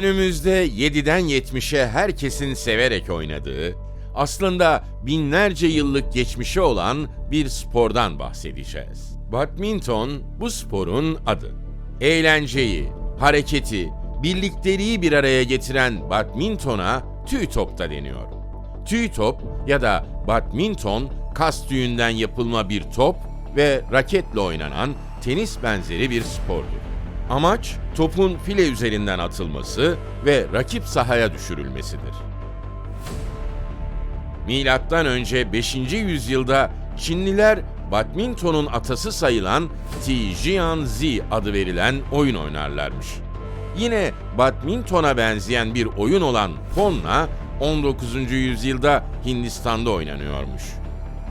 Günümüzde 7'den 70'e herkesin severek oynadığı, aslında binlerce yıllık geçmişi olan bir spordan bahsedeceğiz. Badminton bu sporun adı. Eğlenceyi, hareketi, birlikteliği bir araya getiren badmintona tüy top da deniyor. Tüy top ya da badminton kas tüyünden yapılma bir top ve raketle oynanan tenis benzeri bir spordur. Amaç topun file üzerinden atılması ve rakip sahaya düşürülmesidir. Milattan önce 5. yüzyılda Çinliler badmintonun atası sayılan Tijian-zi adı verilen oyun oynarlarmış. Yine badmintona benzeyen bir oyun olan Ponna 19. yüzyılda Hindistan'da oynanıyormuş.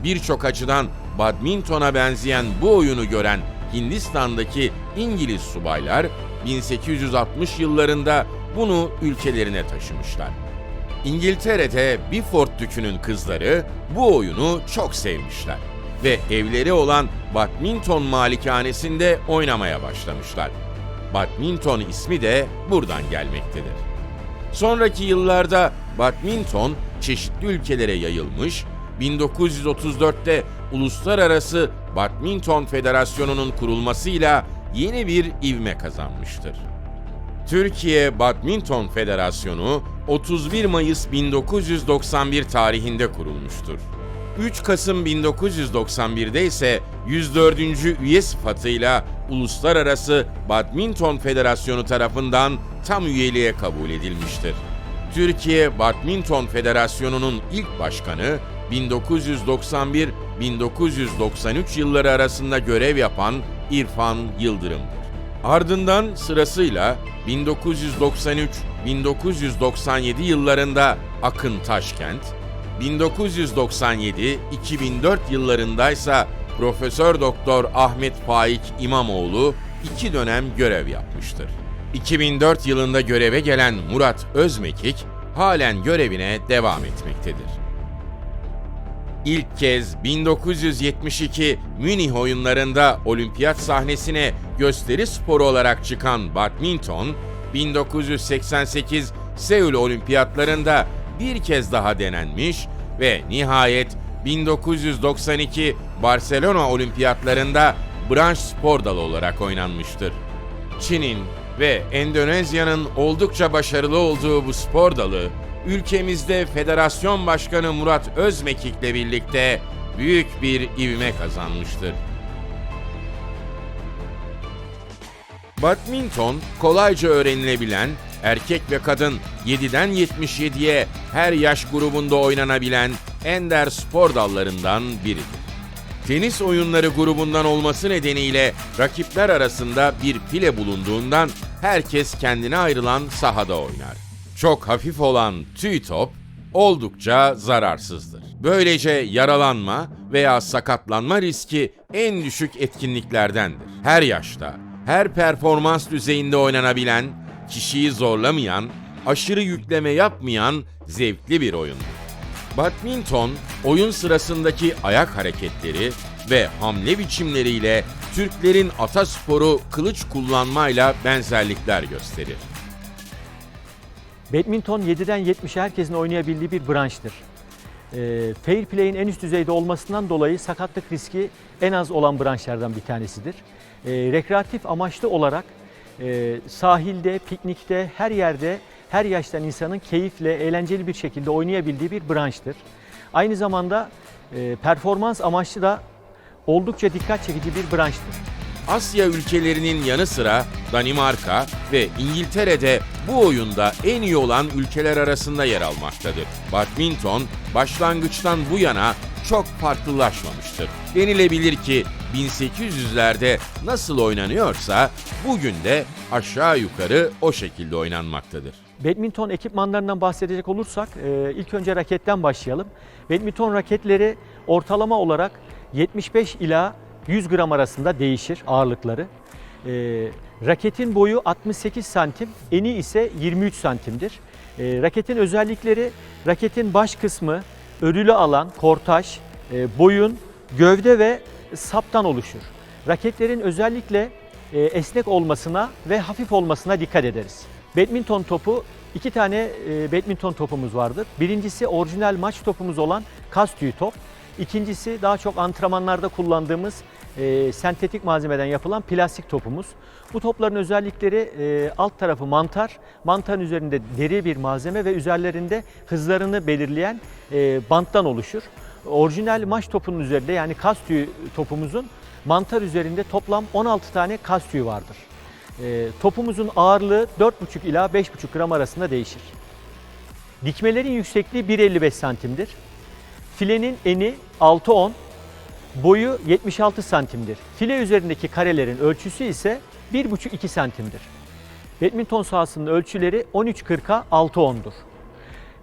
Birçok açıdan badmintona benzeyen bu oyunu gören Hindistan'daki İngiliz subaylar 1860 yıllarında bunu ülkelerine taşımışlar. İngiltere'de Beaufort Dükü'nün kızları bu oyunu çok sevmişler ve evleri olan badminton malikanesinde oynamaya başlamışlar. Badminton ismi de buradan gelmektedir. Sonraki yıllarda badminton çeşitli ülkelere yayılmış, 1934'te Uluslararası Badminton Federasyonu'nun kurulmasıyla yeni bir ivme kazanmıştır. Türkiye Badminton Federasyonu 31 Mayıs 1991 tarihinde kurulmuştur. 3 Kasım 1991'de ise 104. üye sıfatıyla Uluslararası Badminton Federasyonu tarafından tam üyeliğe kabul edilmiştir. Türkiye Badminton Federasyonu'nun ilk başkanı 1991-1993 yılları arasında görev yapan İrfan Yıldırım'dır. Ardından sırasıyla 1993-1997 yıllarında Akın Taşkent, 1997-2004 yıllarındaysa Profesör Doktor Ahmet Faik İmamoğlu iki dönem görev yapmıştır. 2004 yılında göreve gelen Murat Özmekik halen görevine devam etmektedir. İlk kez 1972 Münih oyunlarında olimpiyat sahnesine gösteri sporu olarak çıkan badminton, 1988 Seul olimpiyatlarında bir kez daha denenmiş ve nihayet 1992 Barcelona olimpiyatlarında branş spor dalı olarak oynanmıştır. Çin'in ve Endonezya'nın oldukça başarılı olduğu bu spor dalı, ülkemizde Federasyon Başkanı Murat Özmekik'le birlikte büyük bir ivme kazanmıştır. Badminton kolayca öğrenilebilen, erkek ve kadın 7'den 77'ye her yaş grubunda oynanabilen ender spor dallarından biridir. Tenis oyunları grubundan olması nedeniyle rakipler arasında bir file bulunduğundan herkes kendine ayrılan sahada oynar. Çok hafif olan tüy top oldukça zararsızdır. Böylece yaralanma veya sakatlanma riski en düşük etkinliklerdendir. Her yaşta, her performans düzeyinde oynanabilen, kişiyi zorlamayan, aşırı yükleme yapmayan zevkli bir oyundur. Badminton, oyun sırasındaki ayak hareketleri ve hamle biçimleriyle Türklerin atasporu kılıç kullanmayla benzerlikler gösterir. Badminton 7'den 70'e herkesin oynayabildiği bir branştır. E, fair play'in en üst düzeyde olmasından dolayı sakatlık riski en az olan branşlardan bir tanesidir. E, rekreatif amaçlı olarak e, sahilde, piknikte, her yerde, her yaştan insanın keyifle, eğlenceli bir şekilde oynayabildiği bir branştır. Aynı zamanda e, performans amaçlı da oldukça dikkat çekici bir branştır. Asya ülkelerinin yanı sıra Danimarka ve İngiltere'de bu oyunda en iyi olan ülkeler arasında yer almaktadır. Badminton başlangıçtan bu yana çok farklılaşmamıştır. Denilebilir ki 1800'lerde nasıl oynanıyorsa bugün de aşağı yukarı o şekilde oynanmaktadır. Badminton ekipmanlarından bahsedecek olursak e, ilk önce raketten başlayalım. Badminton raketleri ortalama olarak 75 ila 100 gram arasında değişir ağırlıkları. E, raketin boyu 68 santim, eni ise 23 santimdir. E, raketin özellikleri raketin baş kısmı, örülü alan, kortaj, e, boyun, gövde ve saptan oluşur. Raketlerin özellikle e, esnek olmasına ve hafif olmasına dikkat ederiz. Badminton topu, iki tane e, badminton topumuz vardır. Birincisi orijinal maç topumuz olan kas tüyü top. İkincisi daha çok antrenmanlarda kullandığımız e, sentetik malzemeden yapılan plastik topumuz. Bu topların özellikleri e, alt tarafı mantar, mantarın üzerinde deri bir malzeme ve üzerlerinde hızlarını belirleyen e, banttan oluşur. Orijinal maç topunun üzerinde yani kas tüyü topumuzun mantar üzerinde toplam 16 tane kas tüyü vardır. E, topumuzun ağırlığı 4,5 ila 5,5 gram arasında değişir. Dikmelerin yüksekliği 1.55 santimdir. Filenin eni 6-10, boyu 76 santimdir. File üzerindeki karelerin ölçüsü ise 1,5-2 santimdir. Badminton sahasının ölçüleri 13.40'a 6.10'dur.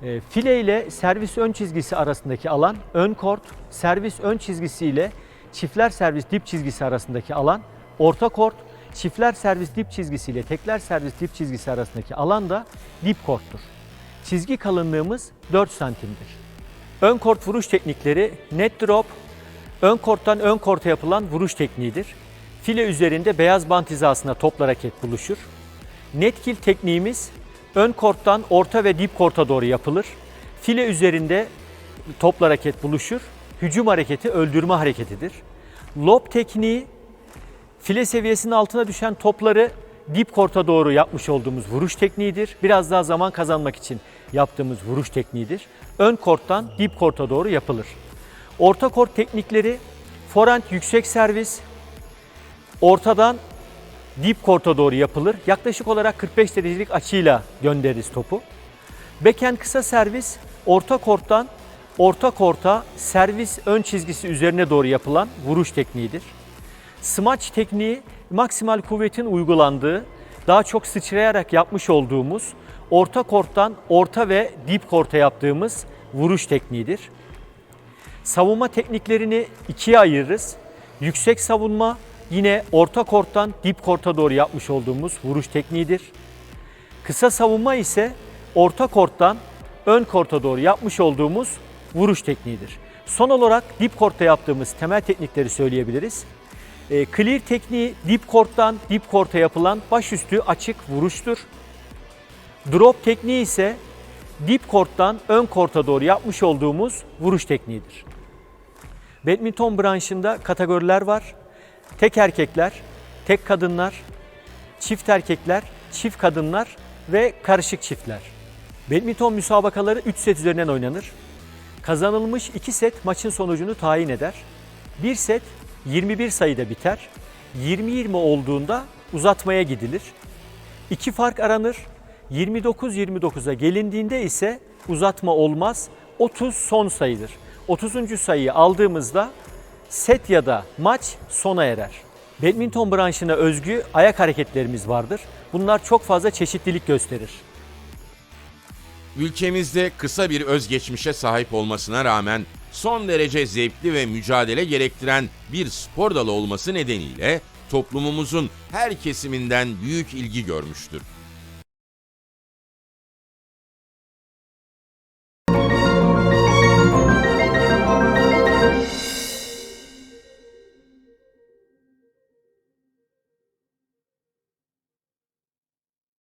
E, File ile servis ön çizgisi arasındaki alan ön kort, servis ön çizgisi ile çiftler servis dip çizgisi arasındaki alan orta kort, çiftler servis dip çizgisi ile tekler servis dip çizgisi arasındaki alan da dip korttur. Çizgi kalınlığımız 4 santimdir. Ön kort vuruş teknikleri net drop, ön korttan ön korta yapılan vuruş tekniğidir. File üzerinde beyaz bant hizasına topla raket buluşur. Net kill tekniğimiz ön korttan orta ve dip korta doğru yapılır. File üzerinde topla raket buluşur. Hücum hareketi öldürme hareketidir. Lob tekniği file seviyesinin altına düşen topları dip korta doğru yapmış olduğumuz vuruş tekniğidir. Biraz daha zaman kazanmak için yaptığımız vuruş tekniğidir. Ön korttan dip korta doğru yapılır. Orta kort teknikleri forehand yüksek servis, ortadan dip korta doğru yapılır. Yaklaşık olarak 45 derecelik açıyla göndeririz topu. Backhand kısa servis orta korttan orta korta servis ön çizgisi üzerine doğru yapılan vuruş tekniğidir. Smaç tekniği maksimal kuvvetin uygulandığı, daha çok sıçrayarak yapmış olduğumuz orta korttan orta ve dip korta yaptığımız vuruş tekniğidir. Savunma tekniklerini ikiye ayırırız. Yüksek savunma yine orta korttan dip korta doğru yapmış olduğumuz vuruş tekniğidir. Kısa savunma ise orta korttan ön korta doğru yapmış olduğumuz vuruş tekniğidir. Son olarak dip kortta yaptığımız temel teknikleri söyleyebiliriz. E, clear tekniği dip korttan dip korta yapılan başüstü açık vuruştur. Drop tekniği ise dip korttan ön korta doğru yapmış olduğumuz vuruş tekniğidir. Badminton branşında kategoriler var. Tek erkekler, tek kadınlar, çift erkekler, çift kadınlar ve karışık çiftler. Badminton müsabakaları 3 set üzerinden oynanır. Kazanılmış 2 set maçın sonucunu tayin eder. Bir set 21 sayıda biter. 20-20 olduğunda uzatmaya gidilir. İki fark aranır. 29-29'a gelindiğinde ise uzatma olmaz. 30 son sayıdır. 30. sayıyı aldığımızda set ya da maç sona erer. Badminton branşına özgü ayak hareketlerimiz vardır. Bunlar çok fazla çeşitlilik gösterir. Ülkemizde kısa bir özgeçmişe sahip olmasına rağmen son derece zevkli ve mücadele gerektiren bir spor dalı olması nedeniyle toplumumuzun her kesiminden büyük ilgi görmüştür.